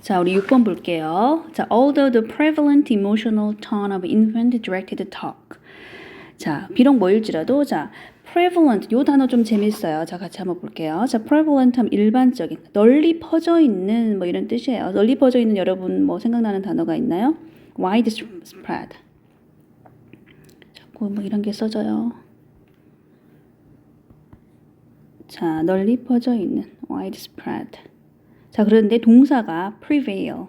자, 우리 6번 볼게요. 자, although the prevalent emotional tone of infant directed talk. 자, 비록 뭐일지라도 자, prevalent 요 단어 좀 재밌어요. 자, 같이 한번 볼게요. 자, prevalent 하면 일반적인, 널리 퍼져 있는 뭐 이런 뜻이에요. 널리 퍼져 있는 여러분 뭐 생각나는 단어가 있나요? widespread. 자꾸 뭐 이런 게 써져요. 자, 널리 퍼져 있는 widespread. 자, 그런데 동사가 prevail.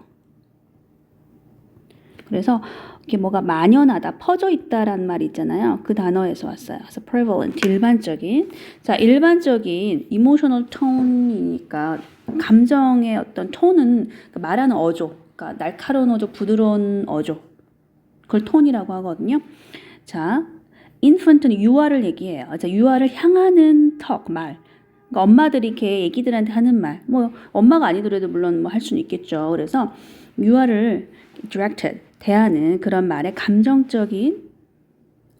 그래서 이게 뭐가 만연하다, 퍼져 있다라는 말이 있잖아요. 그 단어에서 왔어요. 그래서 prevalent, 일반적인. 자, 일반적인 emotional tone이니까 감정의 어떤 톤은 그러니까 말하는 어조, 그러니까 날카로운 어조, 부드러운 어조. 그걸 톤이라고 하거든요. 자, infant는 유아를 얘기해요. 자, 유아를 향하는 턱, 말. 그러니까 엄마들이 이렇게 애기들한테 하는 말, 뭐 엄마가 아니더라도 물론 뭐 할 수는 있겠죠. 그래서 유아를 directed 대하는 그런 말의 감정적인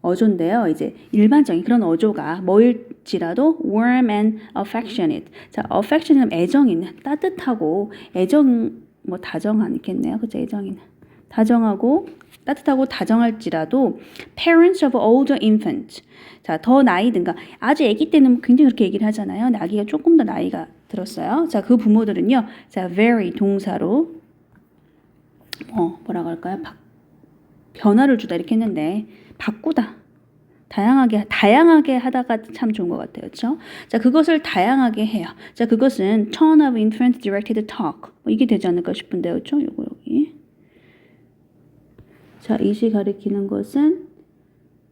어조인데요. 이제 일반적인 그런 어조가 뭐일지라도 warm and affectionate. 자, affectionate 애정 있는 따뜻하고 애정 뭐 다정하겠네요. 그죠? 애정이는 다정하고 따뜻하고 다정할지라도 parents of older infant. 자, 더 나이 든가 아주 아기 때는 굉장히 그렇게 얘기를 하잖아요. 아기가 조금 더 나이가 들었어요. 자, 그 부모들은요. 자, very 동사로 어, 뭐라고 할까요? 바, 변화를 주다 이렇게 했는데 바꾸다. 다양하게 다양하게 하다가 참 좋은 것 같아요. 그렇죠? 자, 그것을 다양하게 해요. 자, 그것은 tone of infant directed talk. 뭐 이게 되지 않을까 싶은데요. 그렇죠? 요거 여기. 자, 이 시 가리키는 것은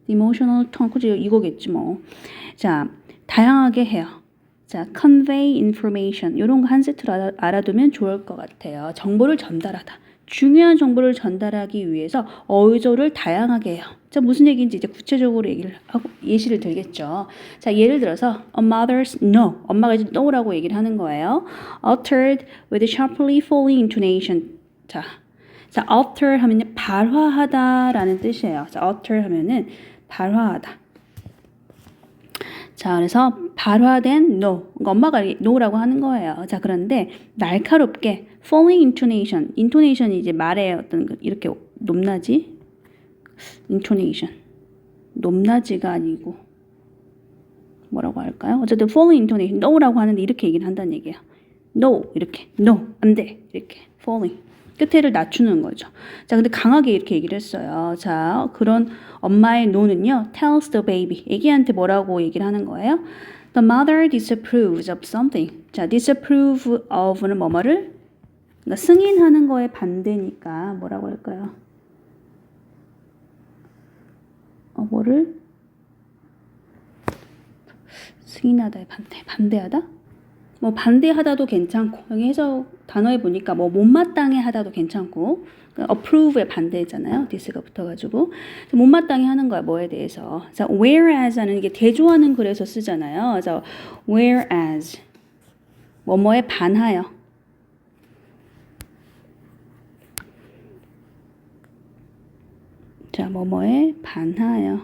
emotional tone, 그죠? 이거겠지 뭐. 자, 다양하게 해요. 자, convey information. 이런 거 한 세트로 알아, 알아두면 좋을 것 같아요. 정보를 전달하다. 중요한 정보를 전달하기 위해서 어조를 다양하게 해요. 자, 무슨 얘기인지 이제 구체적으로 얘기를 하고 예시를 들겠죠. 자, 예를 들어서 a mother's no. 엄마가 이제 no라고 얘기를 하는 거예요. uttered with sharply falling intonation. 자, 자, utter 하면은 발화하다라는 뜻이에요. 자, utter 하면은 발화하다. 자, 그래서 발화된 no. 그러니까 엄마가 no라고 하는 거예요. 자, 그런데 날카롭게 falling intonation. intonation이 이제 말의 어떤 그 이렇게 높낮이 intonation. 높낮이가 아니고 뭐라고 할까요? 어쨌든 falling intonation no라고 하는데 이렇게 얘기를 한다는 얘기예요. no 이렇게 no 안 돼. 이렇게 falling 끝에를 낮추는 거죠. 자, 근데 강하게 이렇게 얘기를 했어요. 자, 그런 엄마의 no는요, tells the baby. 애기한테 뭐라고 얘기를 하는 거예요? The mother disapproves of something. 자, disapprove of는 뭐뭐를 그러니까 승인하는 거에 반대니까 뭐라고 할까요? 어, 뭐를 승인하다에 반대, 반대하다? 뭐 반대하다도 괜찮고 여기 해석 단어에 보니까 뭐 못마땅해 하다도 괜찮고 그러니까 approve의 반대잖아요. this가 붙어가지고 못마땅해 하는 거야 뭐에 대해서. 자, whereas하는 이게 대조하는 글에서 쓰잖아요. 그래서 whereas 뭐뭐에 반하여. 자, 뭐뭐에 반하여.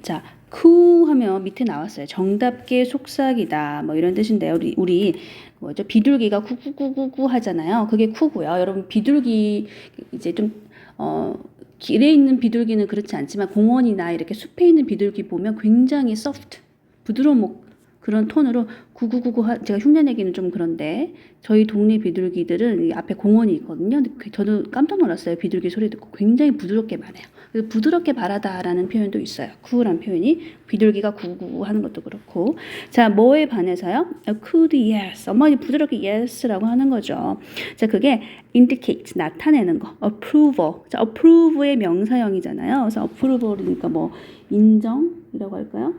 자, 쿠 하면 밑에 나왔어요. 정답게 속삭이다. 뭐 이런 뜻인데요. 우리, 우리 뭐죠? 비둘기가 쿠쿠쿠쿠쿠 하잖아요. 그게 쿠고요. 여러분 비둘기 이제 좀 어, 길에 있는 비둘기는 그렇지 않지만 공원이나 이렇게 숲에 있는 비둘기 보면 굉장히 soft, 부드러운 목 그런 톤으로 구구구구 하, 제가 흉내내기는 좀 그런데 저희 동네 비둘기들은 이 앞에 공원이 있거든요. 그 저도 깜짝 놀랐어요. 비둘기 소리 듣고 굉장히 부드럽게 말해요. 그래서 부드럽게 말하다라는 표현도 있어요. 쿠란 표현이 비둘기가 구구구 하는 것도 그렇고 자 뭐에 반해서요? could yes 엄마가 부드럽게 yes라고 하는 거죠. 자 그게 indicate 나타내는 거 approval 자 approve의 명사형이잖아요. 그래서 approval이니까 뭐 인정이라고 할까요?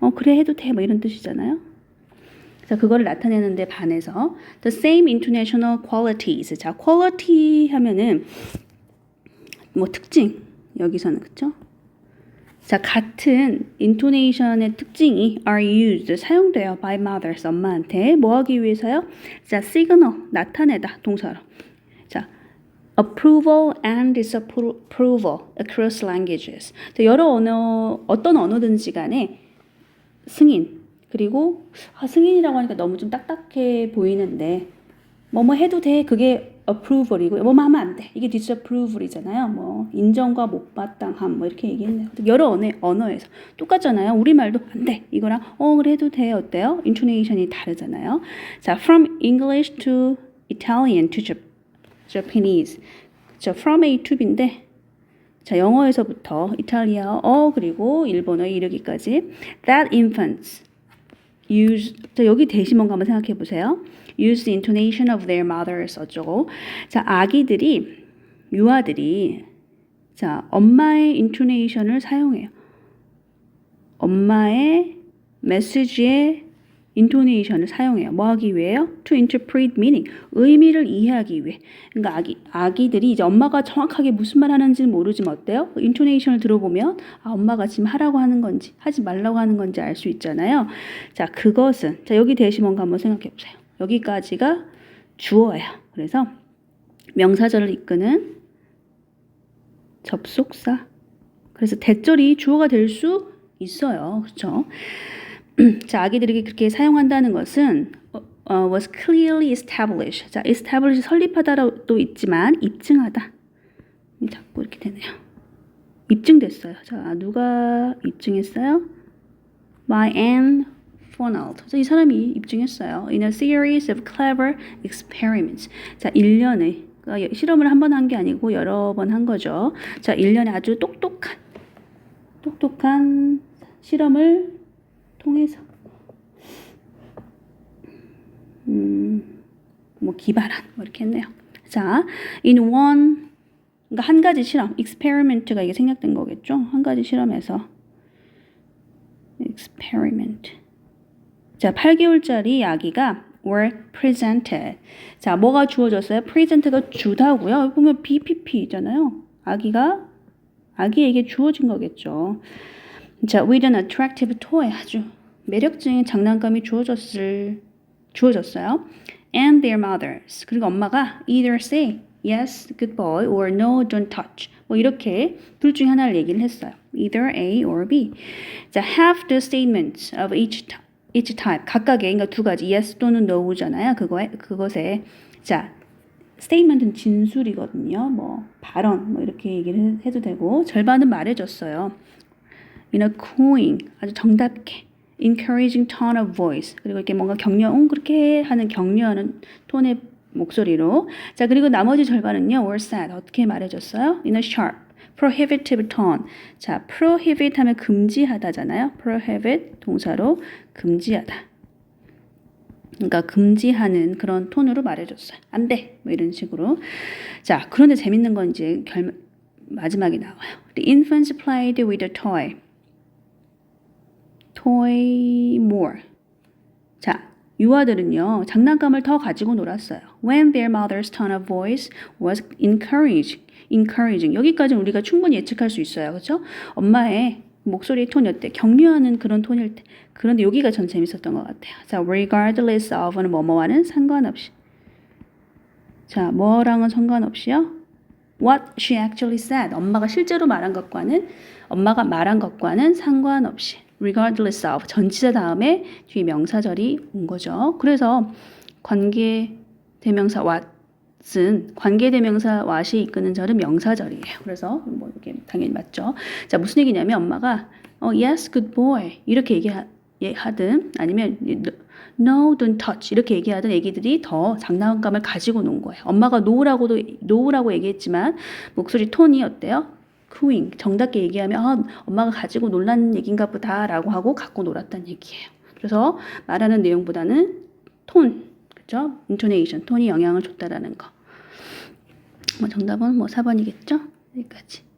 어 그래 해도 돼 뭐 이런 뜻이잖아요. 자 그거를 나타내는데 반해서 the same international qualities 자 quality 하면은 뭐 특징 여기서는 그쵸? 자 같은 intonation의 특징이 are used 사용돼요 by mothers 엄마한테 뭐 하기 위해서요? 자 signal 나타내다 동사로 자 approval and disapproval across languages 여러 언어 어떤 언어든지 간에 승인 그리고 아, 승인이라고 하니까 너무 좀 딱딱해 보이는데 뭐뭐 해도 돼. 그게 approval이고 뭐뭐 하면 안 돼. 이게 disapproval이잖아요. 뭐 인정과 못마땅함 뭐 이렇게 얘기했네요. 여러 언어, 언어에서 똑같잖아요. 우리말도 안 돼. 이거랑 어 그래 해도 돼. 어때요? intonation이 다르잖아요. 자, from English to Italian to Jap- Japanese. 자, from A to B인데 자, 영어에서부터 이탈리아어 어, 그리고 일본어에 이르기까지 that infants use 자, 여기 뭔가 한번 생각해 보세요. use the intonation of their mothers 어쩌고 자, 아기들이 유아들이 자, 엄마의 intonation을 사용해요. 엄마의 메시지의 인토네이션을 사용해요. 뭐 하기 위해요? To interpret meaning. 의미를 이해하기 위해. 그러니까 아기, 아기들이 이제 엄마가 정확하게 무슨 말 하는지는 모르지만 어때요? 그 인토네이션을 들어보면 아, 엄마가 지금 하라고 하는 건지 하지 말라고 하는 건지 알 수 있잖아요. 자, 그것은 자, 여기 대시 뭔가 한번 생각해 보세요. 여기까지가 주어예요. 그래서 명사절을 이끄는 접속사. 그래서 대절이 주어가 될 수 있어요. 그렇죠? 자, 아기들에게 그렇게 사용한다는 것은 어, 어, was clearly established. 자, establish 설립하다도 있지만 입증하다. 이 자꾸 이렇게 되네요. 입증됐어요. 자, 누가 입증했어요? By Anne Fonald. 자, 이 사람이 입증했어요. In a series of clever experiments. 자, 1년의 그러니까 실험을 한 번 한 게 아니고 여러 번 한 거죠. 자, 1년에 아주 똑똑한 똑똑한 실험을 통해서 음, 뭐 기발한 뭐 이렇게 했네요. 자, in one 그러니까 한 가지 실험, experiment가 이게 생략된 거겠죠? 한 가지 실험에서 experiment. 자, 8개월짜리 아기가 were presented. 자, 뭐가 주어졌어요? present가 주다고요. 보면 BPP잖아요. 아기가 아기에게 주어진 거겠죠. 자, with an attractive toy 아주 매력적인 장난감이 주어졌을 주어졌어요. And their mothers 그리고 엄마가 either say yes, good boy or no, don't touch 뭐 이렇게 둘 중에 하나를 얘기를 했어요. Either A or B. 자, have the statements of each each type 각각의 그러니까 두 가지 yes 또는 no잖아요. 그거에 그것에 자 statement은 진술이거든요. 뭐 발언 뭐 이렇게 얘기를 해도 되고 절반은 말해줬어요. in a cooing 아주 정답게 encouraging tone of voice. 그리고 이렇게 뭔가 격려 응 그렇게 하는 격려하는 톤의 목소리로. 자 그리고 나머지 절반은요 were said 어떻게 말해줬어요? In a sharp prohibitive tone. 자 prohibit 하면 금지하다잖아요. prohibit 동사로 금지하다. 그러니까 금지하는 그런 톤으로 말해줬어요. 안 돼! 뭐 이런 식으로. 자 그런데 재밌는 건 이제 결 마지막에 나와요. The infants played with a toy toy more. 자, 유아들은요, 장난감을 더 가지고 놀았어요. When their mother's tone of voice was encouraging. encouraging. 여기까지는 우리가 충분히 예측할 수 있어요. 그렇죠? 엄마의 목소리의 톤이 어때? 격려하는 그런 톤일 때. 그런데 여기가 전 재밌었던 것 같아요. 자, regardless of는 뭐뭐와는 상관없이. 자, 뭐랑은 상관없이요. What she actually said. 엄마가 실제로 말한 것과는 엄마가 말한 것과는 상관없이. Regardless of 전치사 다음에 뒤에 명사절이 온 거죠. 그래서 관계 대명사 what은 관계 대명사 what이 이끄는 절은 명사절이에요. 그래서 뭐 이게 당연히 맞죠. 자 무슨 얘기냐면 엄마가 어 yes good boy 이렇게 얘기하든 아니면 no don't touch 이렇게 얘기하던 애기들이 더 장난감을 가지고 논 거예요. 엄마가 노라고도 노라고 얘기했지만 목소리 톤이 어때요? Cooing 정답게 얘기하면 아, 엄마가 가지고 놀란 얘긴가 보다라고 하고 갖고 놀았다는 얘기예요. 그래서 말하는 내용보다는 톤, 그죠? intonation, 톤이 영향을 줬다라는 거. 뭐 정답은 뭐 4번이겠죠? 여기까지.